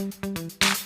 เ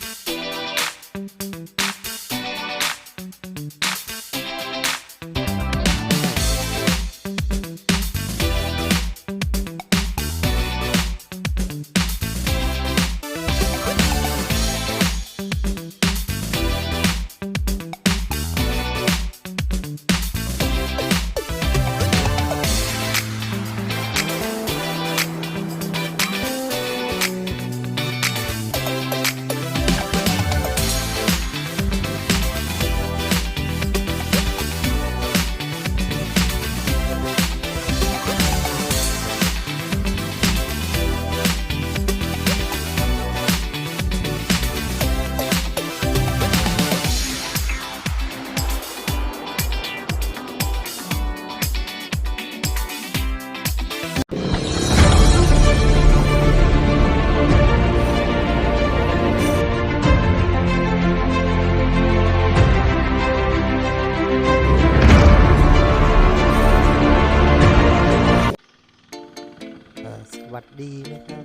วัสดีนะครับ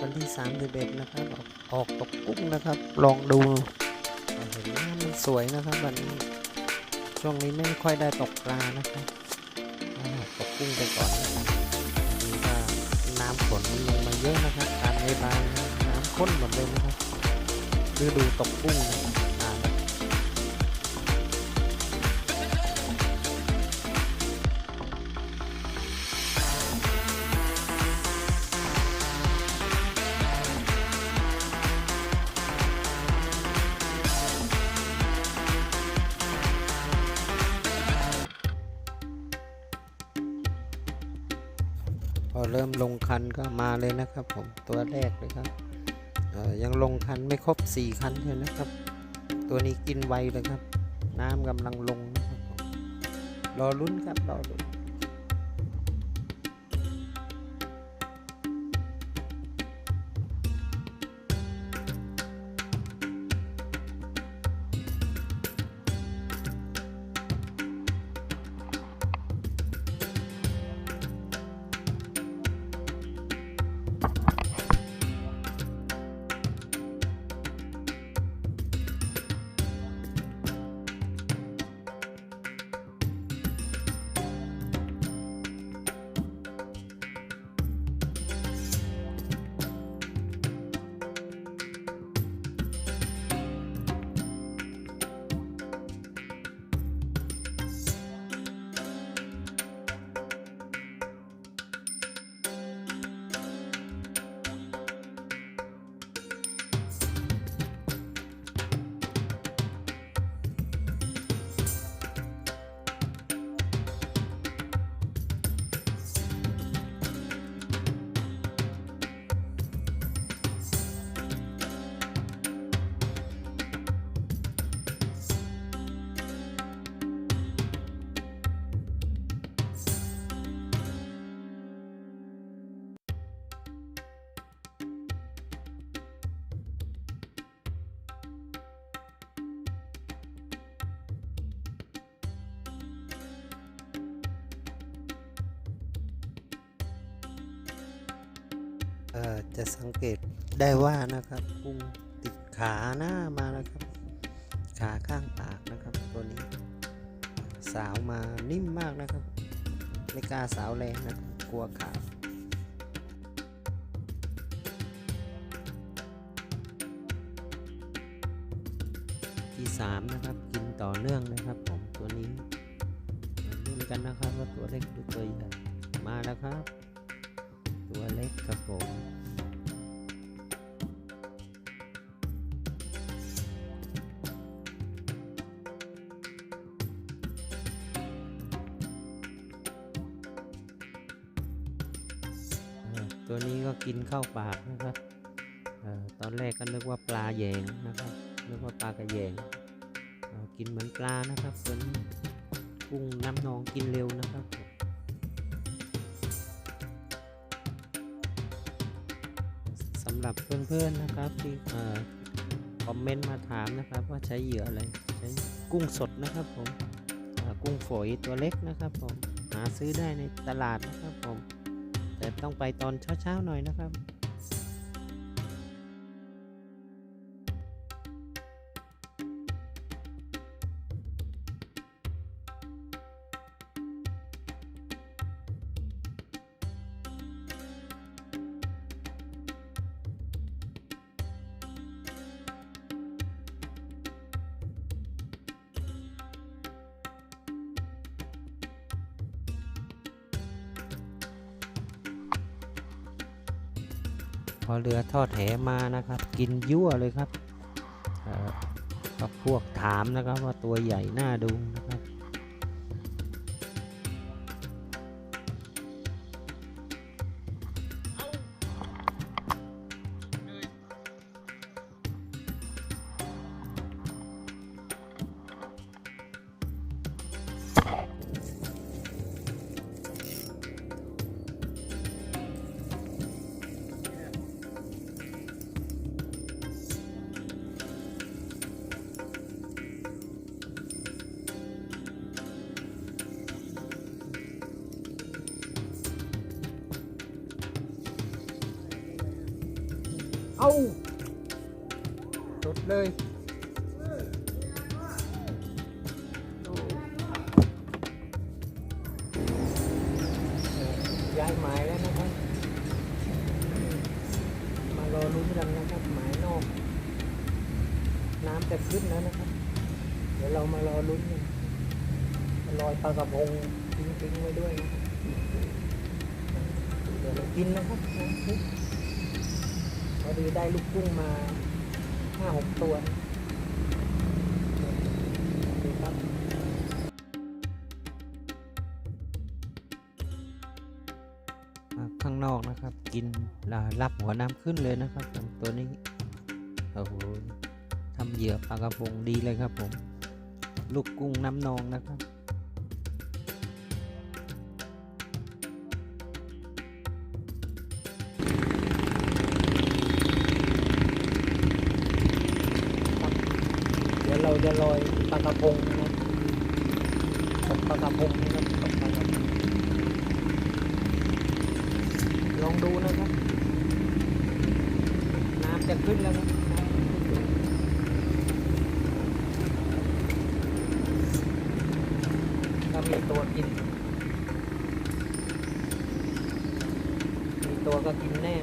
วันที่สามสิบเอ็ดนะครับออกออกตกกุ้งนะครับ ลองดูเห็นน้ำมันสวยนะครับวันนี้ช่วงนี้ไม่ค่อยได้ตกปลานะครับตกกุ้งไปก่อนนะครับนนี้ก็น้ำฝนมันลงมาเยอะนะครับตามในบางน้ำข้นหมดเลยนะครับฤดูตกกุ้งนะครับ เริ่มลงคันก็มาเลยนะครับผมตัวแรกเลยครับยังลงคันไม่ครบ 4 คันเลยนะครับ ตัวนี้กินไวเลยครับ น้ำกำลังลงนะครับรอลุ้นครับรอลุ้น จะสังเกตได้ว่านะครับกุ้งติดขาหน้ามานะครับ ขาข้างปากนะครับตัวนี้ สาวมานิ่มมากนะครับ ไม่กล้าสาวแรงนะครับกลัวขาที่สามนะครับกินต่อเนื่องนะครับผมตัวนี้มาลุ้นกันนะครับว่าตัวเล็กหรือตัวใหญ่มาแล้วครับ ตัวเล็กครับผมตัวนี้ก็กินเข้าปากนะครับอตอนแรกก็นึกว่าปลาแยงนะครับ นึกว่าปลากระแยง กินเหมือนปลานะครับตัวนี้กุ้งน้ำนองกินเร็วนะครับ สำหรับเพื่อนๆนะครับที่คอมเมนต์มาถามนะครับ ว่าใช้เหยื่ออะไรใช้กุ้งสดนะครับผมกุ้งฝอยตัวเล็กนะครับผมหาซื้อได้ในตลาดนะครับผม แต่ต้องไปตอนเช้าๆหน่อยนะครับ พอเรือทอดแหมานะครับ กินยั่วเลยครับก็พวกถามนะครับว่าตัวใหญ่น่าดูนะครับ เอาสุดเลยย้ายหมายแล้วนะครับ มารอลุ้นกันนะครับ หมายนอก น้ำจะขึ้นแล้วนะครับ เดี๋ยวเรามารอลุ้นกันลอยปลากระพงทิ้งๆไว้ด้วยนะครับเดี๋ยวเรากินนะครับน้ำ พริกพอดีได้ลูกกุ้งมาห้าหกตัวดูครับข้างนอกนะครับ กินรับหัวน้ำขึ้นเลยนะครับผมตัวนี้โอ้โหทำเหยื่อปลากระพงดีเลยครับผม ลูกกุ้งน้ำนองนะครับ จะลอยปลากระพงนะครับตกปลากระพงนะครับตกปลากระพงลองดูนะครับ น้ำจะขึ้นแล้วครับถ้ามีตัวกิน มีตัวก็กินแน่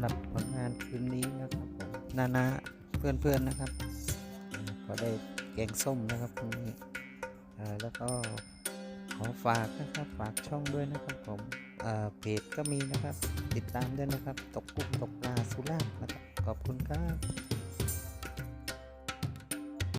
ำหรับผลงานคืนนี้นะครับผมนานาเพื่อนๆนะครับ ก็ได้แกงส้มนะครับตรงนี้แล้วก็ขอฝากนะครับฝากช่องด้วยนะครับผมเเพจก็มีนะครับ ติดตามด้วยนะครับ ตกกุ้งตกปลาสุราษฎร์นะครับขอบคุณครับ